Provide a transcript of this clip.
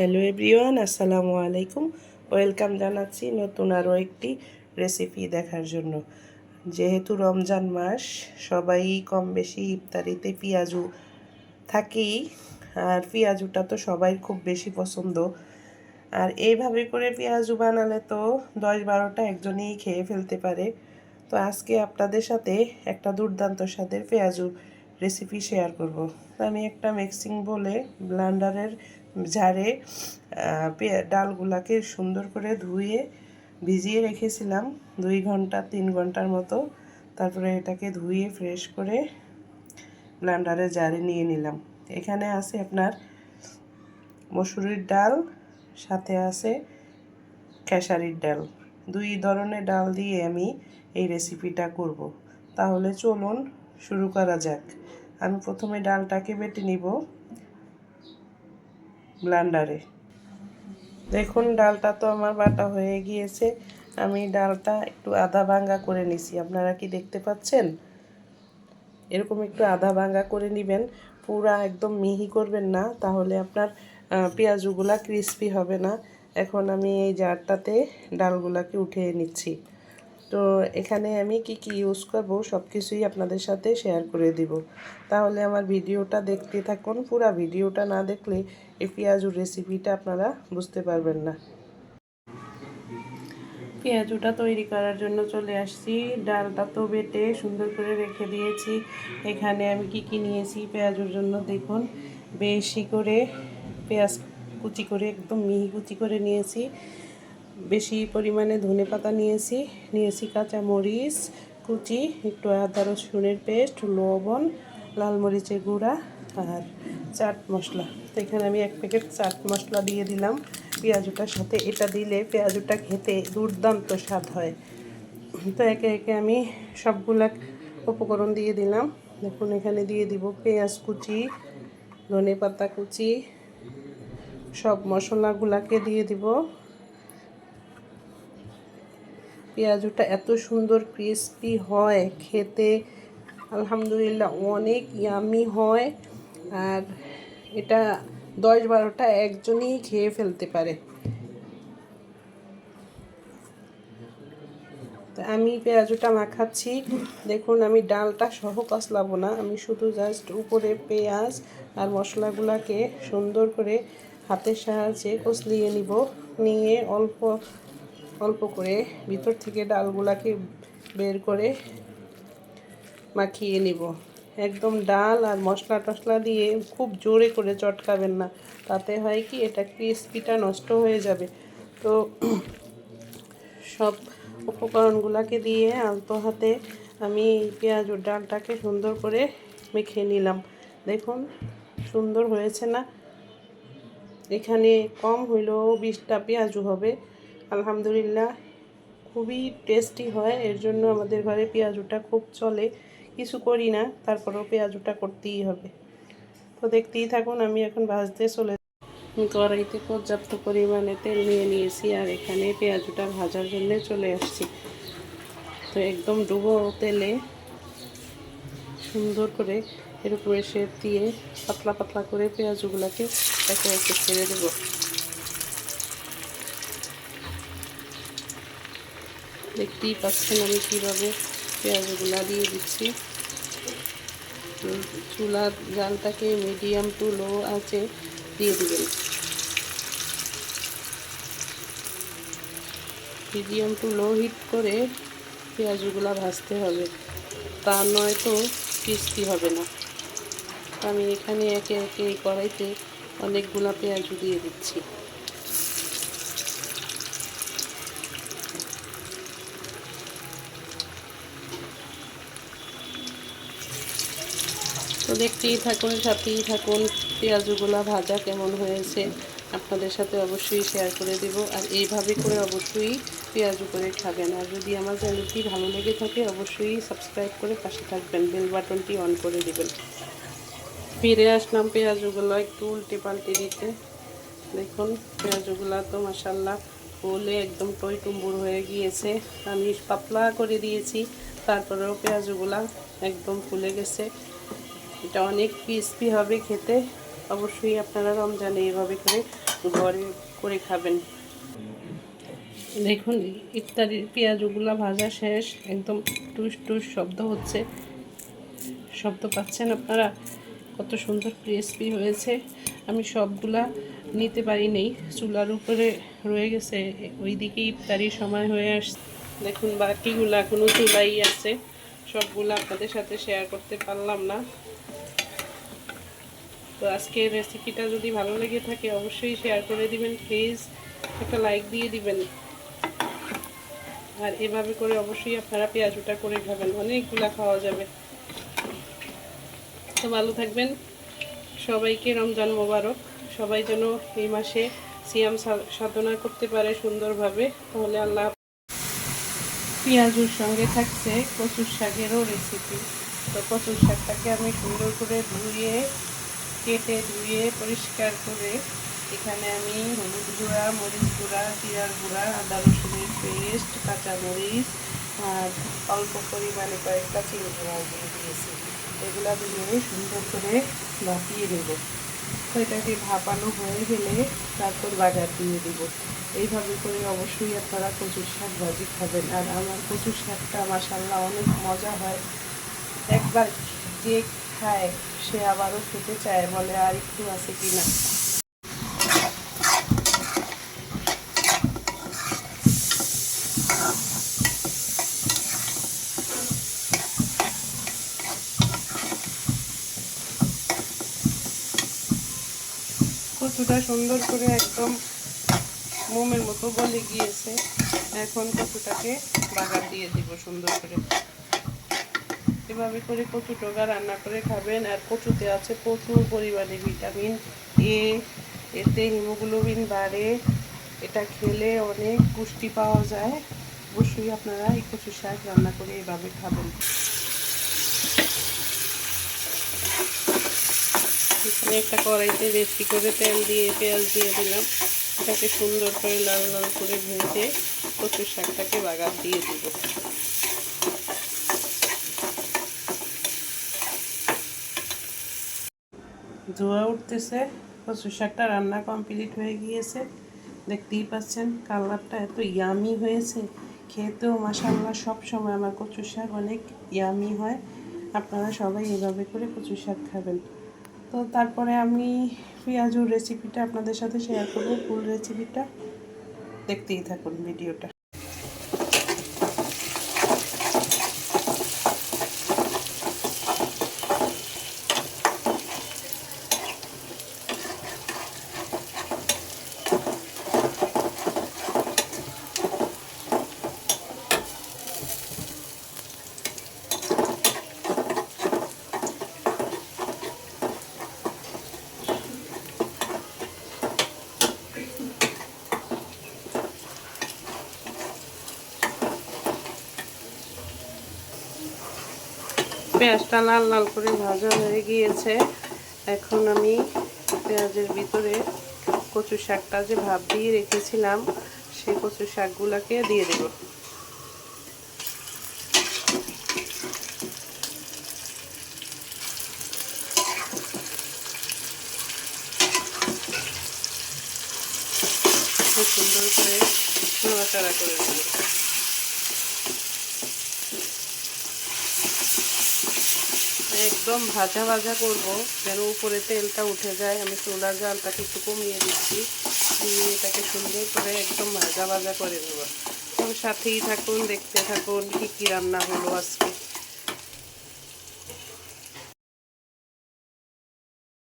Hello everyone আসসালামু আলাইকুম। Welcome জানাচ্ছি নতুন আরও একটি রেসিপি দেখার জন্য। যেহেতু রমজান মাস, সবাই কম বেশি ইফতারিতে পেঁয়াজু থাকেই, আর পেঁয়াজুটা তো সবাই খুব বেশি পছন্দ। আর এইভাবে করে পেঁয়াজু বানালে তো দশ বারোটা একজনেই খেয়ে ফেলতে পারে। তো আজকে আপনাদের সাথে একটা দুর্দান্ত স্বাদের পেঁয়াজু রেসিপি শেয়ার করব। আমি একটা মিক্সিং বলে ব্লান্ডারের পে- ডালগুলাকে সুন্দর করে ধুয়ে ভিজিয়ে রেখেছিলাম দুই ঘণ্টা, তিন ঘণ্টার মতো। তারপরে এটাকে ধুয়ে ফ্রেশ করে ব্লান্ডারে জারে নিয়ে নিলাম। এখানে আছে আপনার মসুরির ডাল, সাথে আছে খেসারির ডাল। দুই ধরনের ডাল দিয়ে আমি এই রেসিপিটা করব। তাহলে চলুন শুরু করা যাক। আমি প্রথমে ডালটাকে বেটে নিব। ব্লান্ডারে। দেখুন, ডালটা তো আমার বাটা হয়ে গিয়েছে। আমি ডালটা একটু আধা ভাঙ্গা করে নিছি। আপনারা কি দেখতে পাচ্ছেন? এরকম একটু আধা ভাঙ্গা করে নেবেন। পুরা একদম মিহি করবেন না, তাহলে আপনার পেঁয়াজগুলা ক্রিস্পি হবে না। এখন আমি এই জারটাতে ডালগুলাকে উঠিয়ে নিচ্ছি। তো এখানে আমি কি কি ইউজ করব সব কিছুই আপনাদের সাথে শেয়ার করে দিব। তাহলে আমার ভিডিওটা দেখতে থাকুন, পুরা ভিডিওটা না দেখলে এই পেঁয়াজুর রেসিপিটা আপনারা বুঝতে পারবেন না। পেঁয়াজুটা তৈরি করার জন্য চলে আসছি। ডালটা তো বেটে সুন্দর করে রেখে দিয়েছি। এখানে আমি কি কি নিয়েছি পেঁয়াজুর জন্য দেখুন। বেশি করে পেঁয়াজ কুচি করে, একদম মিহি কুচি করে নিয়েছি। বেশি পরিমাণে ধনে পাতা নিয়েছি। নিয়েছি কাঁচা মরিচ, কুচি, একটু আদা, রসুনের পেস্ট, লবণ, লাল মরিচের গুঁড়া আর চাট মশলা। তো এখানে আমি এক প্যাকেট চাট মশলা দিয়ে দিলাম। পেঁয়াজুটার সাথে এটা দিলে পেঁয়াজুটা খেতে দুর্দান্ত স্বাদ হয়। তো একে একে আমি সবগুলা উপকরণ দিয়ে দিলাম। দেখুন, এখানে দিয়ে দিব পেঁয়াজ কুচি, ধনে পাতা কুচি, সব মশলাগুলাকে দিয়ে দিব। পেঁয়াজুটা এত সুন্দর ক্রিস্পি হয় খেতে। আলহামদুলিল্লাহ অনেক ইয়ামি হয়। আর এটা দশ বারোটা একজনই খেয়ে ফেলতে পারে। আমি পেঁয়াজুটা মাখাচ্ছি। দেখুন, আমি ডালটা সহ কষলাবো না। আমি শুধু জাস্ট উপরে পেঁয়াজ আর মশলাগুলোকে সুন্দর করে হাতের সাহায্যে কষলিয়ে নিব। নিয়ে অল্প অল্প করে ভিতর থেকে ডালগুলাকে বের করে মাখিয়ে নিব। একদম ডাল আর মশলা টশলা দিয়ে খুব জোরে করে চটকাবেন না। তাতে হয় কি, এটা ক্রিস্পিটা নষ্ট হয়ে যাবে। তো সব উপকরণগুলোকে দিয়ে আলতো হাতে আমি পেঁয়াজ ও ডালটাকে সুন্দর করে মেখে নিলাম। দেখুন, সুন্দর হয়েছে না? এখানে কম হইলেও বিশটা পেঁয়াজু হবে। আলহামদুলিল্লাহ, খুবই টেস্টি হয়। এর জন্য আমাদের ঘরে পেঁয়াজুটা খুব চলে। কিছু করি না, তারপরেও পেঁয়াজুটা করতেই হবে। তো দেখতেই থাকুন, আমি এখন ভাজতে চলে কড়াইতে পর্যাপ্ত পরিমাণে তেল নিয়ে নিয়েছি আর এখানে পেঁয়াজুটা ভাজার জন্য চলে আসছি। তো একদম ডুবো তেলে সুন্দর করে এর উপরে শেপ দিয়ে পাতলা পাতলা করে পেঁয়াজগুলোকে একে একে ছেড়ে দেবো। দেখতেই পাচ্ছেন আমি কীভাবে পেঁয়াজগুলা দিয়ে দিচ্ছি। চুলার জালটাকে মিডিয়াম টু লো আছে দিয়ে দিবেন। মিডিয়াম টু লো হিট করে পেঁয়াজগুলা ভাজতে হবে। তা নয়তো ক্রিস্পি হবে না। আমি এখানে একে একে কড়াইতে অনেকগুলা পেঁয়াজু দিয়ে দিচ্ছি। তো দেখতেই থাকুন, সাথেই থাকুন, পেঁয়াজগুলা ভাজা কেমন হয়েছে আপনাদের সাথে অবশ্যই শেয়ার করে দেব। আর এইভাবে করে অবশ্যই পেঁয়াজু করে খাবেন আর যদি আমার চ্যানেলটি ভালো লেগে থাকে, অবশ্যই সাবস্ক্রাইব করে পাশে থাকবেন বেল বাটনটি অন করে দেবেন। ফিরে আসলাম পেঁয়াজগুলো একটু উল্টে পাল্টে দিতে। দেখুন, পেঁয়াজগুলো তো মাসাল্লাহ ফুলে একদম টই টুম্বুর হয়ে গিয়েছে। আমি পাতলা করে দিয়েছি, তারপরেও পেঁয়াজগুলা একদম ফুলে গেছে। এটা অনেক ক্রিস্পি হবে খেতে। অবশ্যই আপনারা রমজানে এভাবে করে ঘরে করে খাবেন। দেখুন, ইফতারির পেঁয়াজগুলো ভাজা শেষ। একদম টুস টুস শব্দ হচ্ছে। শব্দ পাচ্ছেন আপনারা? কত সুন্দর ক্রিসপি হয়েছে। আমি সবগুলা নিতে পারি নেই চুলার উপরে রয়ে গেছে। ওইদিকে ইফতারির সময় হয়ে আসছে। দেখুন, বাকিগুলা কোনো চুলাই আছে। সবগুলো আপনাদের সাথে শেয়ার করতে পারলাম না। তো আজকের রেসিপিটা যদি ভালো লেগে থাকে, অবশ্যই শেয়ার করে দিবেন প্লিজ একটা লাইক দিয়ে দিবেন। আর এভাবে করে অবশ্যই আপনারা পেঁয়াজুটা করে খাবেন। অনেকগুলা খাওয়া যাবে। তো ভালো থাকবেন। সবাইকে রমজান মোবারক। সবাই যেন এই মাসে সিয়াম সাধনা করতে পারে সুন্দরভাবে, তাহলে আল্লাহ পেঁয়াজুর সঙ্গে থাকছে কচুর শাকেরও রেসিপি তো কচুর শাকটাকে আমি সুন্দর করে ধুয়ে কেটে ধুয়ে পরিষ্কার করে এখানে আমি হলুদ গুঁড়া, মরিচ গুঁড়া, জিরার গুঁড়া, আদা রসুনের পেস্ট, কাঁচা মরিচ আর অল্প পরিমাণে কয়েকটা চিনি গুঁড়াও দিয়ে দিয়েছি। এগুলা দিয়ে সুন্দর করে ভাপিয়ে দেবো। তো এটাকে ভাপানো হয়ে গেলে তারপর বাজার দিয়ে দিব। এইভাবে করে অবশ্যই আপনারা কচুর শাক ভাজি খাবেন। আর আমার কচুর শাকটা মাসাল্লাহ অনেক মজা হয়। একবার যে খায়, সে আবারও খেতে চায়, বলে আর একটু আছে কি না। কচুটা সুন্দর করে একদম মোমের মতো গলে গিয়েছে। এখন কচুটাকে বাগার দিয়ে দিব সুন্দর করে। এভাবে করে কচু টোকা রান্না করে খাবেন। আর কচুতে আছে প্রচুর পরিমাণে ভিটামিন এ, এতে হিমোগ্লোবিন বাড়ে। এটা খেলে অনেক পুষ্টি পাওয়া যায়। অবশ্যই আপনারা এই কচু শাক রান্না করে এভাবে খাবেন। একটা কড়াইতে বেশি করে তেল দিয়ে, পেঁয়াজ দিয়ে দিলাম। এটাকে সুন্দর করে লাল লাল করে ভেজে কচুর শাকটাকে বাগান দিয়ে দিব। ধোয়া উঠতেছে। কচুর শাকটা রান্না কমপ্লিট হয়ে গিয়েছে। দেখতেই পাচ্ছেন কালারটা এত ইয়ামি হয়েছে। খেতেও মাসাল্লাহ সব সময় আমার কচুর শাক অনেক ইয়ামি হয়। আপনারা সবাই এভাবে করে কচুর শাক খাবেন। তো তারপরে আমি পেঁয়াজুর রেসিপিটা আপনাদের সাথে শেয়ার করব, ফুল রেসিপিটা দেখতেই থাকুন ভিডিওটা পেঁয়াজটা লাল লাল করে ভাজা হয়ে গিয়েছে। এখন আমি পেঁয়াজের ভিতরে কচু শাকটা যে ভাপ দিয়ে রেখেছিলাম, সেই কচু শাকগুলোকে দিয়ে দেব। খুব সুন্দর করে নড়াচড়া করে দেবো একদম ভাজা ভাজা করব, যেন উপরে তেলটা উঠে যায়। আমি চুলার জালটাকে একটু কমিয়ে দিচ্ছি। দিয়ে এটাকে সুন্দর করে একদম ভাজা ভাজা করে দেবো সাথেই থাকুন, দেখতে থাকুন, কী কী রান্না হলো আজকে।